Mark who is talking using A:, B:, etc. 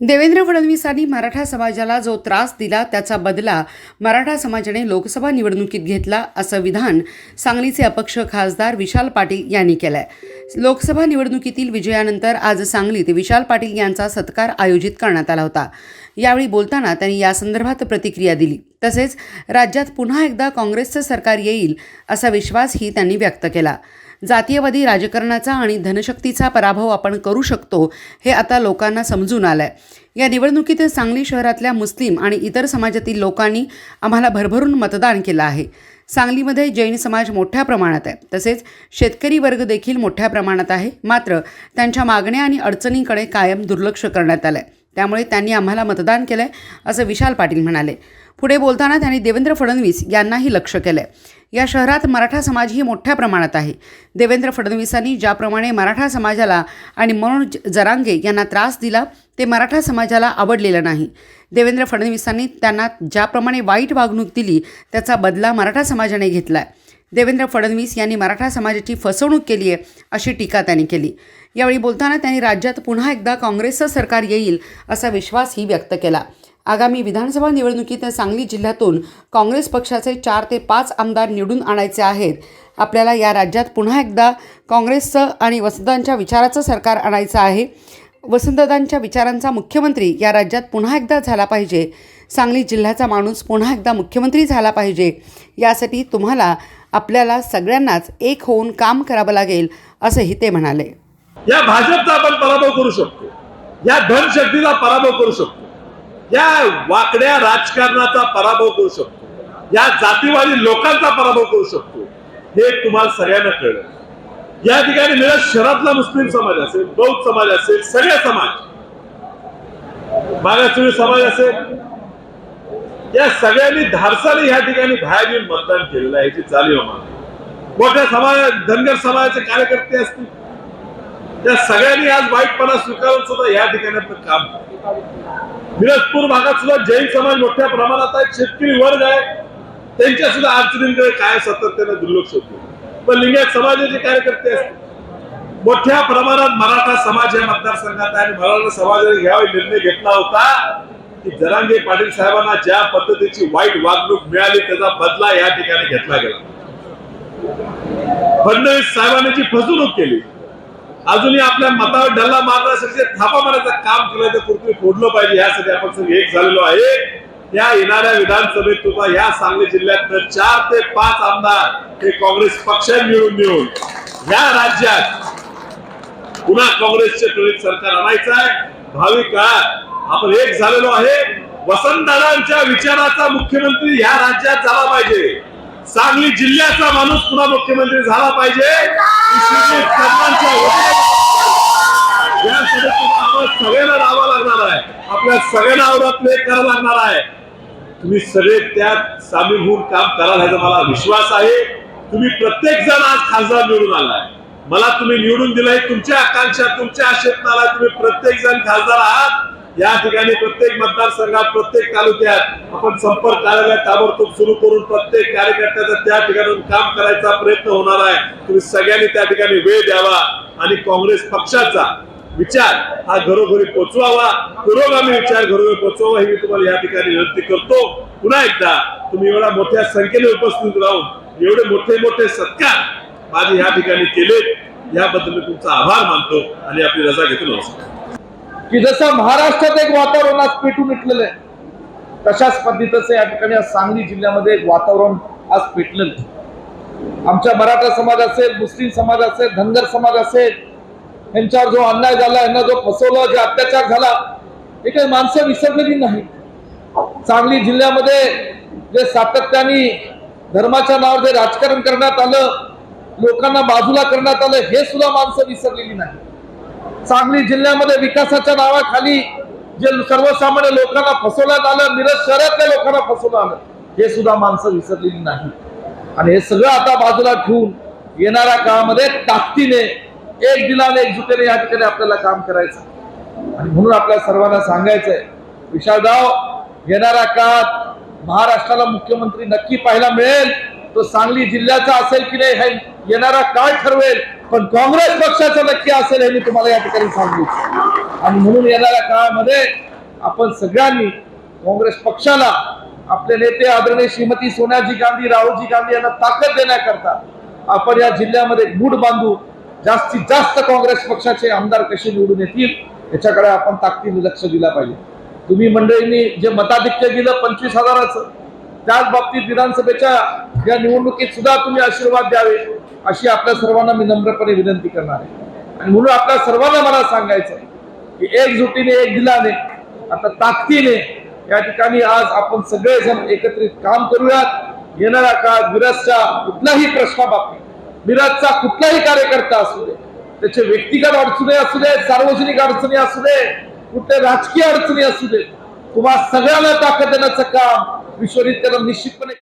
A: देवेंद्र फडणवीसांनी मराठा समाजाला जो त्रास दिला त्याचा बदला मराठा समाजाने लोकसभा निवडणुकीत घेतला असं विधान सांगलीचे अपक्ष खासदार विशाल पाटील यांनी केलंय. लोकसभा निवडणुकीतील विजयानंतर आज सांगलीत विशाल पाटील यांचा सत्कार आयोजित करण्यात आला होता. यावेळी बोलताना त्यांनी यासंदर्भात प्रतिक्रिया दिली. तसेच राज्यात पुन्हा एकदा काँग्रेसचं सरकार येईल असा विश्वासही त्यांनी व्यक्त केला. जातीयवादी राजकारणाचा आणि धनशक्तीचा पराभव आपण करू शकतो हे आता लोकांना समजून आलं आहे या निवडणुकीत सांगली शहरातल्या मुस्लिम आणि इतर समाजातील लोकांनी आम्हाला भरभरून मतदान केलं आहे. सांगलीमध्ये जैन समाज मोठ्या प्रमाणात आहे. तसेच शेतकरी वर्ग देखील मोठ्या प्रमाणात आहे. मात्र त्यांच्या मागण्या आणि अडचणींकडे कायम दुर्लक्ष करण्यात आलं आहे त्यामुळे त्यांनी आम्हाला मतदान केलं आहे असं विशाल पाटील म्हणाले. पुढे बोलताना त्यांनी देवेंद्र फडणवीस यांनाही लक्ष केलं आहे या शहरात मराठा समाजही मोठ्या प्रमाणात आहे. देवेंद्र फडणवीसांनी ज्याप्रमाणे मराठा समाजाला आणि मनोज जरांगे यांना त्रास दिला ते मराठा समाजाला आवडलेलं नाही. देवेंद्र फडणवीसांनी त्यांना ज्याप्रमाणे वाईट वागणूक दिली त्याचा बदला मराठा समाजाने घेतला आहे देवेंद्र फडणवीस यांनी मराठा समाजाची फसवणूक केली आहे अशी टीका त्यांनी केली. यावेळी बोलताना त्यांनी राज्यात पुन्हा एकदा काँग्रेसचं सरकार येईल असा विश्वासही व्यक्त केला. आगामी विधानसभा निवडणुकीत सांगली जिल्ह्यातून काँग्रेस पक्षाचे चार ते पाच आमदार निवडून आणायचे आहेत. आपल्याला या राज्यात पुन्हा एकदा काँग्रेसचं आणि वसंतांच्या विचाराचं सरकार आणायचं आहे. वसंतदादांच्या विचारांचा मुख्यमंत्री या राज्यात पुन्हा एकदा झाला पाहिजे. सांगली जिल्ह्याचा माणूस पुन्हा एकदा मुख्यमंत्री झाला पाहिजे. यासाठी तुम्हाला आपल्याला सगळ्यांनाच एक होऊन काम करावं लागेल असंही ते म्हणाले.
B: या भाजपचा आपण पराभव करू शकतो. या धनशक्तीचा पराभव करू शकतो. या वाकड्या राजकारणाचा पराभव करू शकतो. या जातीवादी लोकांचा पराभव करू शकतो. हे तुम्हाला सगळ्यांना कळलं. या ठिकाणी मिळत शहरातला मुस्लिम समाज असेल बौद्ध समाज असेल सगळे समाज. मागासवर्गीय समाज असेल. या सगळ्यांनी धारसाने या ठिकाणी बाहेर येऊन मतदान केलेलं आहे याची चालीव आहे. मोठ्या समाज धनगर समाजाचे कार्यकर्ते असतील त्या सगळ्यांनी आज वाईटपणा स्वीकारून सुद्धा या ठिकाणी आपलं काम मिरजपूर भागात सुद्धा जैन समाज मोठ्या प्रमाणात आहे. शेतकरी वर्ग आहे. त्यांच्या सुद्धा अडचणींकडे काय सातत्याने दुर्लक्ष होतो. पण लिंगायत समाजाचे कार्यकर्ते असतील मोठ्या प्रमाणात मराठा समाज या मतदारसंघात आहे आणि मराठा समाजाने यावेळी निर्णय घेतला होता की जरांगे पाटील साहेबांना ज्या पद्धतीची वाईट वागणूक मिळाली त्याचा बदला या ठिकाणी घेतला गेला. फडणवीस साहेबांनी जी फसवणूक केली अजूनही आपल्या मतावर डल्ला मारण्यासाठी थापा मारण्याचं काम केलं ते कुठे फोडलं पाहिजे. यासाठी आपण सगळे एक झालेलो आहे. या येणाऱ्या विधानसभेत सुद्धा या सांगली जिल्ह्यात चार ते पाच आमदार हे काँग्रेस पक्षात मिळून मिळून या राज्यात पुन्हा काँग्रेसचे प्रणित सरकार आणायचं आहे. भावी काळात आपण एक झालेलो आहे. वसंतदादांच्या विचाराचा मुख्यमंत्री या राज्यात झाला पाहिजे. सांगली जिल्ह्याचा माणूस पुन्हा मुख्यमंत्री झाला पाहिजे. तुम्हाला सगळ्यांना राहावा लागणार आहे. आपल्या सगळ्यांना आवडत प्ले करावं लागणार आहे. तुम्ही सगळे त्यात सामील होऊन काम कराल ह्याचा मला विश्वास आहे. तुम्ही प्रत्येक जण आज खासदार निवडून आलाय. मला तुम्ही निवडून दिलाय तुमच्या आकांक्षा तुमच्या आक्षेपणाला तुम्ही प्रत्येक जण खासदार आहात. या ठिकाणी प्रत्येक मतदारसंघात प्रत्येक तालुक्यात आपण संपर्क कार्यालय ताबडतोब सुरू करून प्रत्येक कार्यकर्त्याचा त्या ठिकाणी काम करायचा प्रयत्न होणार आहे. तुम्ही सगळ्यांनी त्या ठिकाणी वेळ द्यावा आणि काँग्रेस पक्षाचा विचार हा घरोघरी पोचवावा. पुरोगामी विचार घरोघरी पोचवावा ही मी तुम्हाला या ठिकाणी विनंती करतो. पुन्हा एकदा तुम्ही एवढ्या मोठ्या संख्येने उपस्थित राहून एवढे मोठे मोठे सत्कार माझे या ठिकाणी केले याबद्दल मी तुमचा आभार मानतो आणि आपली रजा घेतो. नमस्कार.
C: की जसं महाराष्ट्रात एक वातावरण आज पेटून उठलेलं आहे तशाच पद्धतीचं या ठिकाणी आज सांगली जिल्ह्यामध्ये एक वातावरण आज पेटलेलं आहे. आमच्या मराठा समाज असेल मुस्लिम समाज असेल धनगर समाज असेल यांच्यावर जो अन्याय झाला यांना जो फसवलं जे अत्याचार झाला हे काही माणसं विसरलेली नाही. सांगली जिल्ह्यामध्ये जे सातत्याने धर्माच्या नावावर जे राजकारण करण्यात आलं लोकांना बाजूला करण्यात आलं हे सुद्धा माणसं विसरलेली नाही. सांगली जिल्ह्यामध्ये विकासाच्या नावाखाली जे सर्वसामान्य लोकांना फसवण्यात आलं मिरज शहरातल्या लोकांना फसवलं आलं हे सुद्धा माणसं विसरलेली नाही आणि हे सगळं आता बाजूला ठेवून येणाऱ्या काळामध्ये ताकदीने एक दिलाने एकजुटीने या ठिकाणी आपल्याला काम करायचं. आणि म्हणून आपल्या सर्वांना सांगायचंय विशालराव येणाऱ्या काळात महाराष्ट्राला मुख्यमंत्री नक्की पाहायला मिळेल तो सांगली जिल्ह्याचा असेल की नाही हे येणारा काळ ठरवेल. पण काँग्रेस पक्षाचा नक्की असेल हे मी तुम्हाला या ठिकाणी सांगू आणि म्हणून येणाऱ्या काळामध्ये आपण सगळ्यांनी काँग्रेस पक्षाला आपले नेते आदरणीय श्रीमती सोनियाजी गांधी राहुलजी गांधी यांना ताकद देण्याकरता आपण या जिल्ह्यामध्ये गुढ बांधू जास्तीत जास्त काँग्रेस पक्षाचे आमदार कसे निवडून येतील याच्याकडे आपण ताकदीने लक्ष दिला पाहिजे. तुम्ही मंडळींनी जे मताधिक्य दिलं पंचवीस हजाराचं त्याच बाबतीत विधानसभेच्या या निवडणुकीत सुद्धा तुम्ही आशीर्वाद द्यावे. अशी आपल्या सर्वांना मी नम्रपणे विनंती करणार आहे. आणि म्हणून आपल्या सर्वांना मला सांगायचं आहे की एकजुटीने एक दिलाने आता ताकदीने या ठिकाणी आज आपण सगळेजण एकत्रित काम करूयात. येणाऱ्या काळात मिरजच्या कुठल्याही प्रश्नाबाबतीत मिरजचा कुठलाही कार्यकर्ता असू दे त्याचे व्यक्तिगत अडचणी असू दे सार्वजनिक अडचणी असू दे कुठल्या राजकीय अडचणी असू दे तुम्हा सगळ्यांना ताकद देण्याचं काम विश्वजित निश्चितपणे